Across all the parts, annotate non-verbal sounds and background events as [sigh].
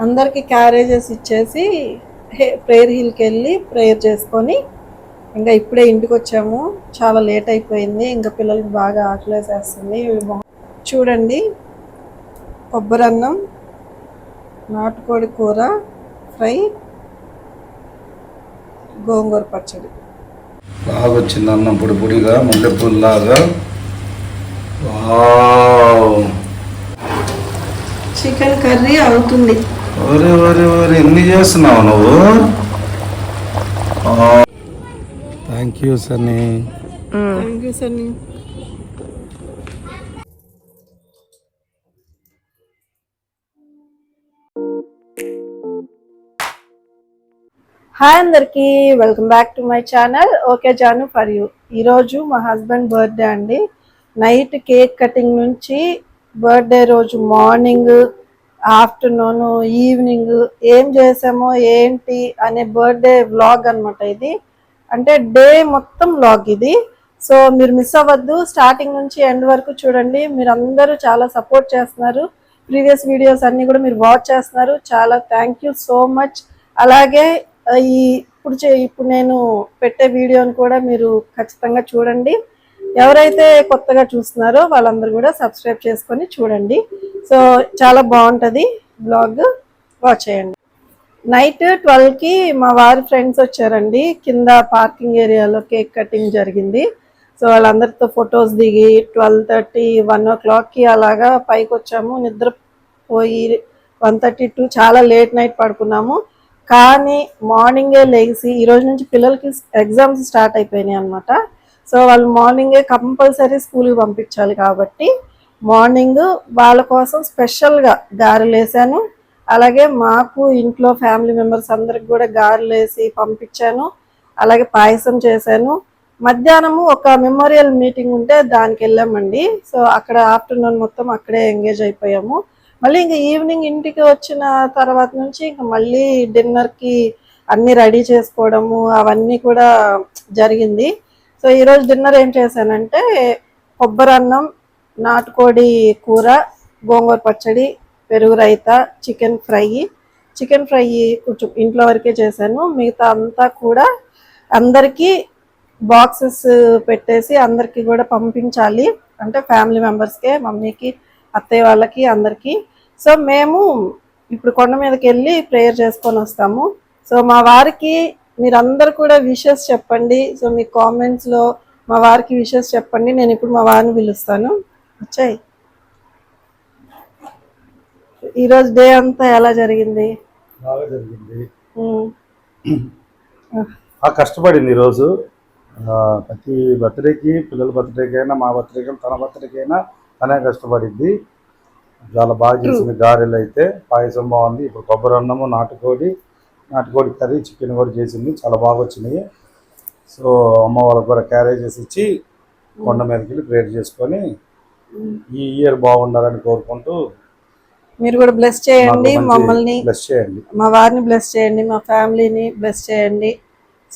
అందరికి క్యారేజెస్ ఇచ్చేసి ప్రేయర్ హిల్కి వెళ్ళి ప్రేయర్ చేసుకొని ఇంకా ఇప్పుడే ఇంటికి వచ్చాము. చాలా లేట్ అయిపోయింది. ఇంకా పిల్లలకి బాగా ఆకలేసేస్తుంది చూడండి. కొబ్బరి అన్నం నాటుకోడి కూర ఫ్రై గోంగూర పచ్చడి. బాగా వచ్చింది అన్నం పొడి పొడిగా మల్లెపూల్లాగా. వావ్! చికెన్ కర్రీ అవుతుంది. ఒరే ఒరే ఒరే ఎన్ని చేస్తున్నావు నువ్వు? Thank you Sunny thank you Sunny hi అందరికి. Welcome back to my channel okay Janu for you ఈరోజు మా హస్బెండ్ బర్త్డే అండి. నైట్ కేక్ కటింగ్ నుంచి బర్త్డే రోజు మార్నింగ్ ఆఫ్టర్నూన్ ఈవినింగ్ ఏం చేసామో ఏంటి అనే బర్త్డే వ్లాగ్ అన్నమాట ఇది. అంటే డే మొత్తం వ్లాగ్ ఇది. సో మీరు మిస్ అవ్వద్దు. స్టార్టింగ్ నుంచి ఎండ్ వరకు చూడండి. మీరు అందరూ చాలా సపోర్ట్ చేస్తున్నారు. ప్రీవియస్ వీడియోస్ అన్ని కూడా మీరు వాచ్ చేస్తున్నారు. చాలా థ్యాంక్ యూ సో మచ్ అలాగే ఈ ఇప్పుడు ఇప్పుడు నేను పెట్టే వీడియోని కూడా మీరు ఖచ్చితంగా చూడండి. ఎవరైతే కొత్తగా చూస్తున్నారో వాళ్ళందరూ కూడా సబ్స్క్రైబ్ చేసుకొని చూడండి. సో చాలా బాగుంటుంది బ్లాగ్ వాచ్ చేయండి. నైట్ ట్వెల్వ్కి మా వారి ఫ్రెండ్స్ వచ్చారండి. కింద పార్కింగ్ ఏరియాలో కేక్ కటింగ్ జరిగింది. సో వాళ్ళందరితో ఫొటోస్ దిగి ట్వెల్వ్ థర్టీ వన్ ఓ క్లాక్కి అలాగా పైకి వచ్చాము. నిద్రపోయి వన్ థర్టీ టూ చాలా లేట్ నైట్ పడుకున్నాము. కానీ మార్నింగే లేచి ఈ రోజు నుంచి పిల్లలకి ఎగ్జామ్స్ స్టార్ట్ అయిపోయినాయి అనమాట సో వాళ్ళు మార్నింగే కంపల్సరీ స్కూల్కి పంపించాలి కాబట్టి మార్నింగ్ వాళ్ళ కోసం స్పెషల్గా గారెలు వేసాను అలాగే మాకు ఇంట్లో ఫ్యామిలీ మెంబర్స్ అందరికి కూడా గారెలు వేసి పంపించాను. అలాగే పాయసం చేశాను. మధ్యాహ్నము ఒక మెమోరియల్ మీటింగ్ ఉంటే దానికి వెళ్ళామండి. సో అక్కడ ఆఫ్టర్నూన్ మొత్తం అక్కడే ఎంగేజ్ అయిపోయాము. మళ్ళీ ఇంకా ఈవినింగ్ ఇంటికి వచ్చిన తర్వాత నుంచి ఇంకా మళ్ళీ డిన్నర్కి అన్ని రెడీ చేసుకోవడము అవన్నీ కూడా జరిగింది. సో ఈరోజు డిన్నర్ ఏం చేశానంటే కొబ్బరి అన్నం నాటుకోడి కూర గోంగూర పచ్చడి పెరుగు raita chicken fry. Chicken fry కొంచెం ఇంట్లో వరకే చేశాను. మిగతా అంతా కూడా అందరికీ బాక్సెస్ పెట్టేసి అందరికీ కూడా పంపించాలి. అంటే ఫ్యామిలీ మెంబర్స్కే మమ్మీకి అత్తయ్య వాళ్ళకి అందరికీ. సో మేము ఇప్పుడు కొండ మీదకి వెళ్ళి ప్రేయర్ చేసుకొని వస్తాము. సో మా వారికి మీరందరూ కూడా విషెస్ చెప్పండి. సో మీ కామెంట్స్లో మా వారికి విషెస్ చెప్పండి. నేను ఇప్పుడు మా వారిని పిలుస్తాను. వచ్చాయి. ఈరోజు డే అంతా ఎలా జరిగింది? బాగా జరిగింది. బాగా కష్టపడింది ఈరోజు ప్రతి బర్త్డేకి పిల్లల బర్త్డేకి అయినా మా బర్త్డేకి తన బర్త్డేకి అయినా తనే కష్టపడింది. చాలా బాగా చేసింది గారెలు అయితే. పాయసం బాగుంది. ఇప్పుడు కొబ్బరి అన్నము నాటుకోడి నాటుకోడి కర్రీ చికెన్ కూడా చేసింది. చాలా బాగా వచ్చినాయి సో అమ్మ వాళ్ళకి కూడా క్యారేజెస్ ఇచ్చి కొండ మీదకి వెళ్ళి ప్రేయర్ చేసుకొని ఈ ఇయర్ బాగుండాలని కోరుకుంటూ మీరు కూడా బ్లెస్ చేయండి మమ్మల్ని. బ్లెస్ చేయండి. మా వారిని బ్లెస్ చేయండి మా ఫ్యామిలీని బ్లెస్ చేయండి.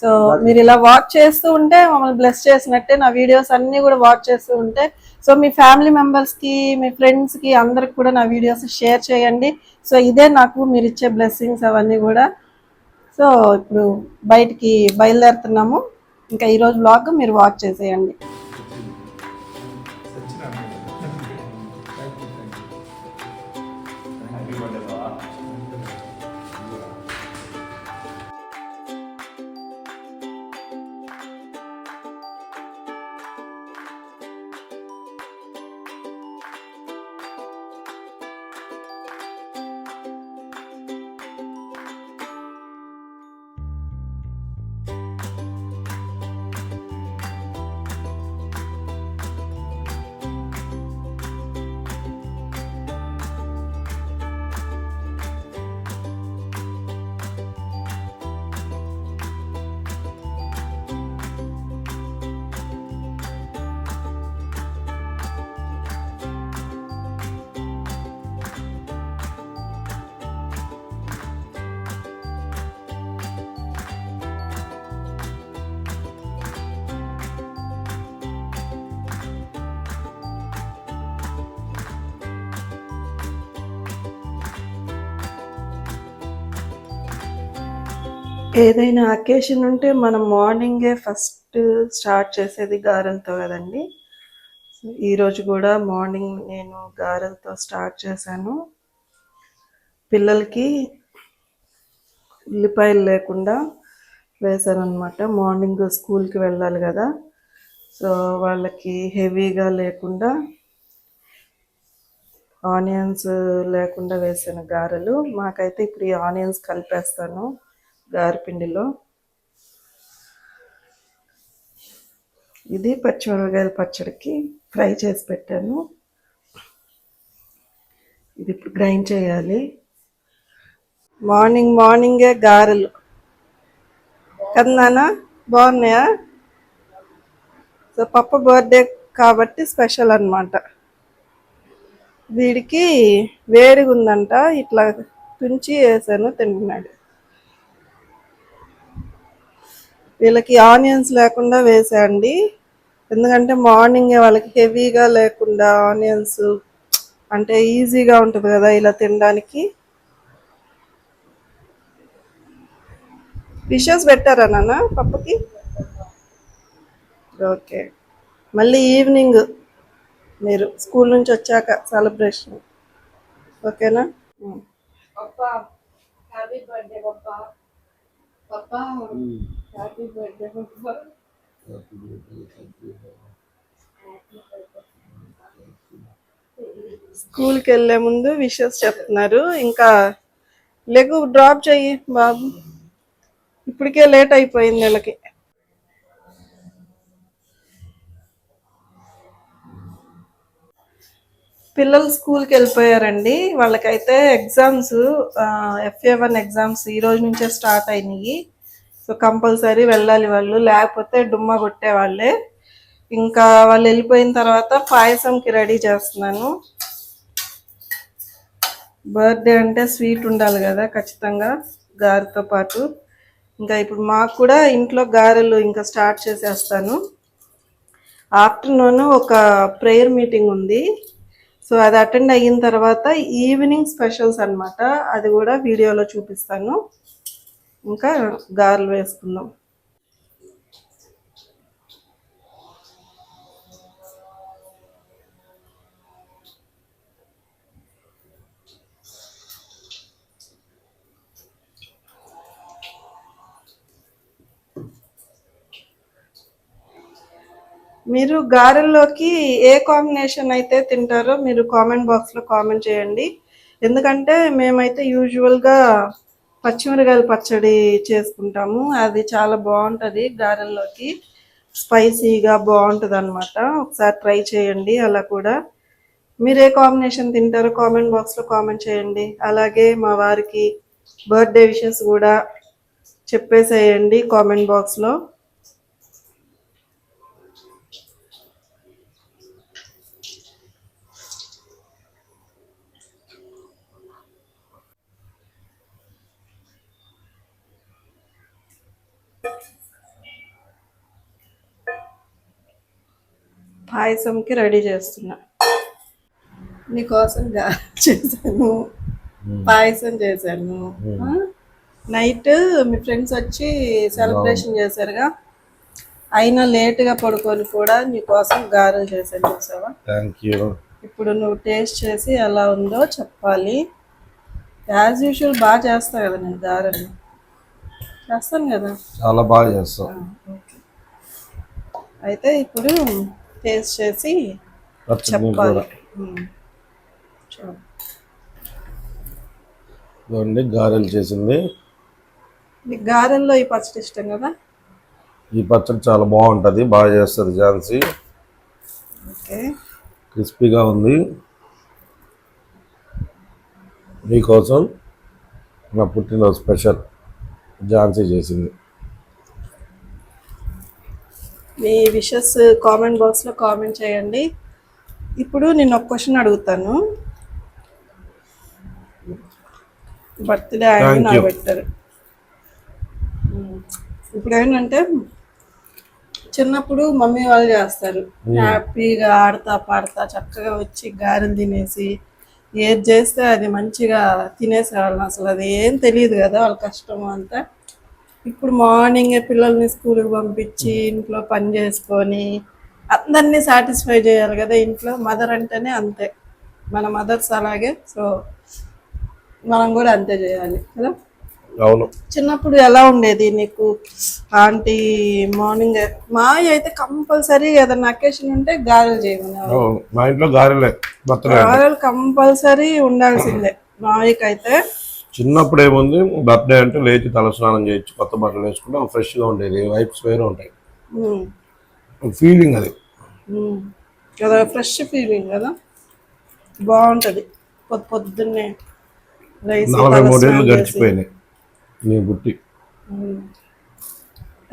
సో మీరు ఇలా వాచ్ చేస్తూ ఉంటే మమ్మల్ని బ్లెస్ చేసినట్టే నా వీడియోస్ అన్ని కూడా వాచ్ చేస్తూ ఉంటే సో మీ ఫ్యామిలీ మెంబర్స్కి మీ ఫ్రెండ్స్కి అందరికి కూడా నా వీడియోస్ షేర్ చేయండి. సో ఇదే నాకు మీరు ఇచ్చే బ్లెస్సింగ్స్ అవన్నీ కూడా. సో ఇప్పుడు బయటికి బయలుదేరుతున్నాము. ఇంకా ఈరోజు బ్లాగ్ మీరు వాచ్ చేసేయండి. ఏదైనా అకేషన్ ఉంటే మనం మార్నింగే ఫస్ట్ స్టార్ట్ చేసేది గారెలతో కదండి. ఈరోజు కూడా మార్నింగ్ నేను గారెలతో స్టార్ట్ చేశాను. పిల్లలకి ఉల్లిపాయలు లేకుండా వేశాను మార్నింగ్ స్కూల్కి వెళ్ళాలి కదా. సో వాళ్ళకి హెవీగా లేకుండా ఆనియన్స్ లేకుండా వేసిన గారెలు. మాకైతే ఇప్పుడు ఈ ఆనియన్స్ కలిపేస్తాను. గారెపిండిలో. ఇది పచ్చిమిరపకాయల పచ్చడికి ఫ్రై చేసి పెట్టాను. ఇది ఇప్పుడు గ్రైండ్ చేయాలి. మార్నింగ్ మార్నింగే గారెలు. కదా నాన్న? బాగున్నాయా? సో పప్ప బర్త్డే కాబట్టి స్పెషల్ అనమాట వీడికి వేడిగా ఉందంట ఇట్లా తుంచి వేసాను తింటున్నాడు. వీళ్ళకి ఆనియన్స్ లేకుండా వేసాండి ఎందుకంటే మార్నింగ్ వాళ్ళకి హెవీగా లేకుండా ఆనియన్స్ అంటే ఈజీగా ఉంటుంది కదా ఇలా తినడానికి. డిషెస్ పెట్టారా నాన్న పప్పుకి? ఓకే. మళ్ళీ ఈవినింగ్ మీరు స్కూల్ నుంచి వచ్చాక సెలబ్రేషన్. ఓకేనా? ఉం. పప్పా. హ్యాపీ బర్త్డే పప్పా పప్పా హ్యాపీ బర్త్డే పప్పా స్కూల్కి వెళ్ళే ముందు విషెస్ చెప్తున్నారు. ఇంకా లెగు డ్రాప్ చెయ్యి బాబు. ఇప్పటికే లేట్ అయిపోయింది వీళ్ళకి. పిల్లలు స్కూల్కి వెళ్ళిపోయారండి వాళ్ళకైతే ఎగ్జామ్స్ ఎఫ్ఏ వన్ ఎగ్జామ్స్ ఈ రోజు నుంచే స్టార్ట్ అయినాయి. సో కంపల్సరీ వెళ్ళాలి వాళ్ళు. లేకపోతే డుమ్మా కొట్టేవాళ్ళే. ఇంకా వాళ్ళు వెళ్ళిపోయిన తర్వాత పాయసంకి రెడీ చేస్తున్నాను. బర్త్డే అంటే స్వీట్ ఉండాలి కదా ఖచ్చితంగా గారెతో పాటు. ఇంకా ఇప్పుడు మాకు కూడా ఇంట్లో గారెలు ఇంకా స్టార్ట్ చేసేస్తాను. ఆఫ్టర్నూన్ ఒక ప్రేయర్ మీటింగ్ ఉంది. సో అది అటెండ్ అయిన తర్వాత ఈవినింగ్ స్పెషల్స్ అనమాట అది కూడా వీడియోలో చూపిస్తాను. ఇంకా గారెలు వేసుకుందాం. మీరు గారెల్లోకి ఏ కాంబినేషన్ అయితే తింటారో మీరు కామెంట్ బాక్స్లో కామెంట్ చేయండి. ఎందుకంటే మేమైతే యూజువల్గా పచ్చిమిరకాయల పచ్చడి చేసుకుంటాము. అది చాలా బాగుంటుంది గారెల్లోకి. స్పైసీగా బాగుంటుంది అనమాట ఒకసారి ట్రై చేయండి అలా కూడా. మీరు ఏ కాంబినేషన్ తింటారో కామెంట్ బాక్స్లో కామెంట్ చేయండి. అలాగే మా వారికి బర్త్డే విషెస్ కూడా చెప్పేసేయండి కామెంట్ బాక్స్లో. పాయసంకి రెడీ చేస్తున్నా. నీకోసం చేశాను. పాయసం చేశాను? నైట్ మీ ఫ్రెండ్స్ వచ్చి సెలబ్రేషన్ చేశారుగా. అయినా లేటుగా పడుకొని కూడా నీకోసం గారెలు చేశాను చూసావా? థ్యాంక్ యూ ఇప్పుడు నువ్వు టేస్ట్ చేసి ఎలా ఉందో చెప్పాలి. యాజ్ యూజువల్ బాగా చేస్తా కదా నేను గారెలు. చేస్తాను కదా? చాలా బాగా చేస్తాం ఓకే. అయితే ఇప్పుడు టేస్ట్ చేసి చెప్పాలి. గారెలు చేసింది. గారెల్లో ఈ పచ్చడి ఇష్టం కదా? ఈ పచ్చడి చాలా బాగుంటుంది బాగా చేస్తుంది ఝాన్సీ. ఓకే. క్రిస్పీగా ఉంది. మీకోసం నా పుట్టినరోజు స్పెషల్ ఝాన్సీ చేసింది. మీ విషెస్ కామెంట్ బాక్స్లో కామెంట్ చేయండి. ఇప్పుడు నేను ఒక క్వశ్చన్ అడుగుతాను. బర్త్డే ఆయన నాకు. పెట్టారు. ఇప్పుడు ఏంటంటే చిన్నప్పుడు మమ్మీ వాళ్ళు చేస్తారు. హ్యాపీగా ఆడతా పాడతా చక్కగా వచ్చి గారెలు తినేసి ఏది చేస్తే అది మంచిగా తినేసేవాళ్ళం అసలు. అది ఏం తెలియదు కదా వాళ్ళ కష్టం అంతా. ఇప్పుడు మార్నింగ్ పిల్లల్ని స్కూల్కి పంపించి ఇంట్లో పని చేసుకొని అందరినీ సాటిస్ఫై చేయాలి కదా ఇంట్లో. మదర్ అంటేనే అంతే. మన మదర్స్ అలాగే. సో మనం కూడా అంతే చేయాలి కదా. అవును. చిన్నప్పుడు ఎలా ఉండేది నీకు? ఆంటీ మార్నింగ్ మా అయితే కంపల్సరీ ఏదైనా అకేషన్ ఉంటే గారెలు చేయమన్నారు. మా ఇంట్లో గారెలే కంపల్సరీ ఉండాల్సిందే. మావికి అయితే చిన్నప్పుడు ఏముంది బర్త్డే అంటే లేచి తలస్నానం చేయొచ్చు కొత్త బట్టలు వేసుకుంటే ఫ్రెష్గా ఉండేది వైప్స్ వేరే ఉంటాయి. ఫీలింగ్ అది. కదా ఫ్రెష్ ఫీలింగ్ కదా? బాగుంటది. పొద్దు పొద్దున్నే నలభై మూడేళ్ళు. గడిచిపోయినాయి నీ బుట్టి.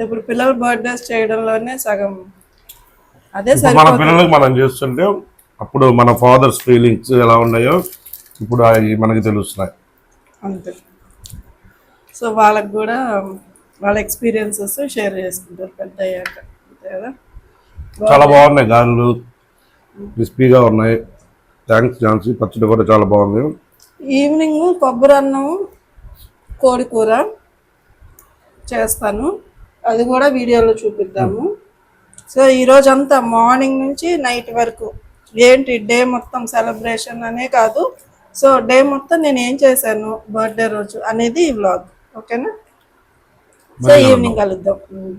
ఇప్పుడు పిల్లల బర్త్డేస్ చేయడంలోనే సగం. అదే మన పిల్లలకు మనం చేస్తుంటే అప్పుడు మన ఫాదర్స్ ఫీలింగ్స్ ఎలా ఉన్నాయో ఇప్పుడు అవి మనకి తెలుస్తున్నాయి. అంతే. సో వాళ్ళకి కూడా వాళ్ళ ఎక్స్పీరియన్సెస్ షేర్ చేసుకుంటారు పెద్ద అయ్యాక. అంతే కదా? చాలా బాగున్నాయి గారెలు. క్రిస్పీగా ఉన్నాయి. థ్యాంక్స్ ఝాన్సీ పచ్చడి కూడా చాలా బాగుంది. ఈవినింగ్ కొబ్బరి అన్నం కోడి కూర చేస్తాను. అది కూడా వీడియోలో చూపిద్దాము. సో ఈరోజు అంతా మార్నింగ్ నుంచి నైట్ వరకు. ఏంటి డే మొత్తం సెలబ్రేషన్ అనే కాదు. సో డే మొత్తం నేను ఏం చేశాను? బర్త్డే రోజు అనేది ఈ వ్లాగ్ ఓకేనా సో ఈవినింగ్ కలుద్దాం ఉమ్.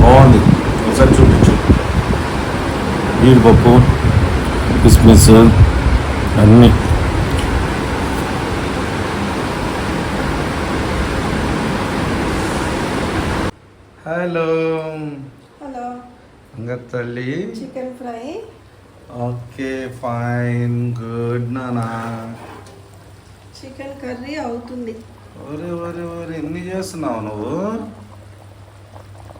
బాగుంది ఒకసారి చూపించు జీడిపప్పు కిస్మిస్ అన్నీ. హలో. హలో. అంగత్ తల్లి. Chicken fry. Okay fine good నానా. చికెన్ కర్రీ అవుతుంది. ఒరే ఒరే ఒరే ఎన్ని చేస్తున్నావు నువ్వు?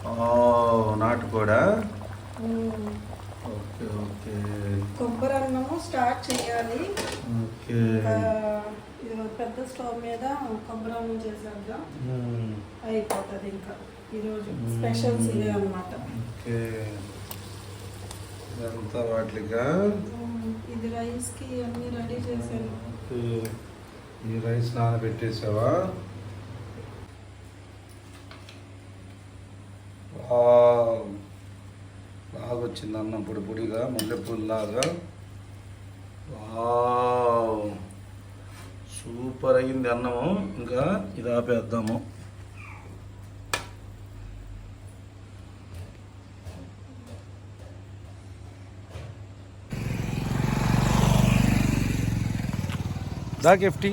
ఓ నాటు కూడా ఓకే ఓకే. కొబ్బరి అన్నము స్టార్ట్ చేయాలి. ఓకే. ఇది పెద్ద స్టవ్ మీద కొబ్బరి అన్నం చేసేద్దాం. అయిపోతుంది ఇంకా ఈరోజు. స్పెషల్స్ ఇవే అనమాట ఓకే. ఇదంతా వాటిగా ఇది రైస్కి అన్ని రెడీ చేశాను. ఈ రైస్ నానబెట్టేసావా? వావ్. బాగా వచ్చింది అన్నం పొడి పొడిగా మల్లెపూల్లాగా. వావ్! సూపర్ అయింది అన్నము. ఇంకా ఇది ఆపేద్దాము. దా గిఫ్టీ.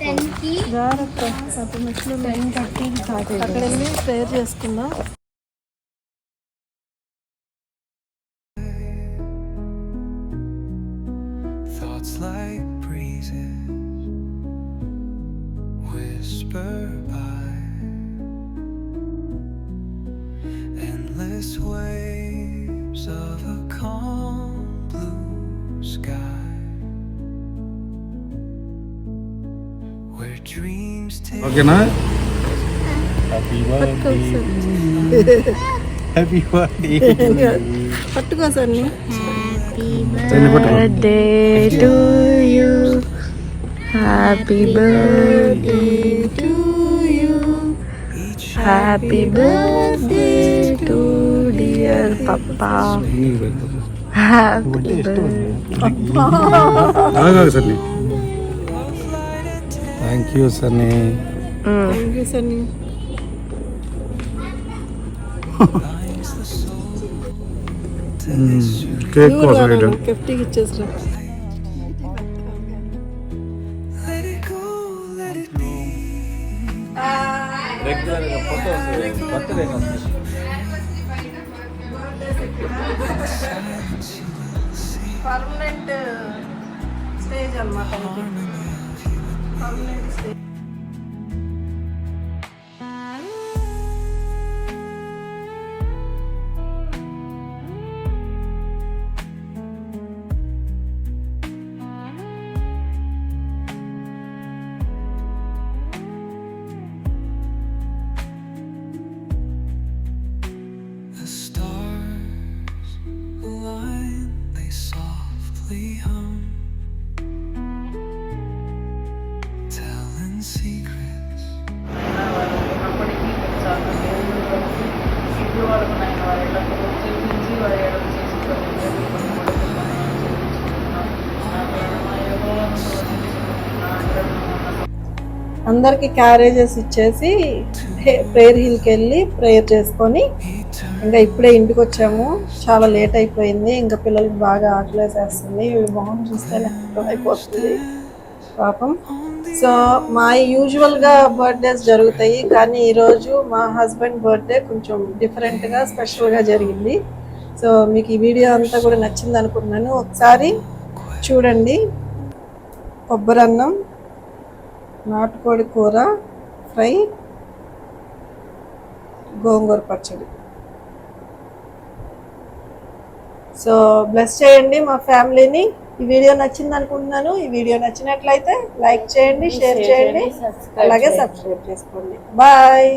టెన్కి అక్కడ వెళ్ళి ప్రేయర్ చేసుకుందాం. where dreams take. ఓకేనా [laughs] Happy birthday. [laughs] పట్టుకో సన్ని birthday to you. Happy birthday to you. Happy birthday to dear Papa. Happy birthday. Sunny thank you Sunny thank you Sunny cake కోసం ఇటు. గిఫ్ట్కి ఇచ్చేసరా Let it go, let it be. రెగ్యులర్గా photo birthday permanent stage అనమాట permanent stage అందరికి carriages ఇచ్చేసి prayer హిల్కి వెళ్ళి ప్రేయర్ చేసుకొని ఇంకా ఇప్పుడే ఇంటికి వచ్చాము చాలా లేట్ అయిపోయింది. ఇంకా పిల్లలకి బాగా ఆకలేసేస్తుంది వీళ్ళు మొహం చూస్తే అయిపోతుంది. పాపం. సో మా యూజువల్గా బర్త్డేస్ జరుగుతాయి. కానీ ఈరోజు మా హస్బెండ్ బర్త్డే కొంచెం డిఫరెంట్గా స్పెషల్గా జరిగింది. సో మీకు ఈ వీడియో అంతా కూడా నచ్చింది అనుకుంటున్నాను. ఒకసారి చూడండి. కొబ్బరి అన్నం. నాటుకోడి కూర ఫ్రై గోంగూర పచ్చడి. సో బ్లెస్ చేయండి మా ఫ్యామిలీని. ఈ వీడియో నచ్చింది అనుకుంటున్నాను. ఈ వీడియో నచ్చినట్లయితే లైక్ చేయండి షేర్ చేయండి. అలాగే సబ్స్క్రైబ్ చేసుకోండి. బాయ్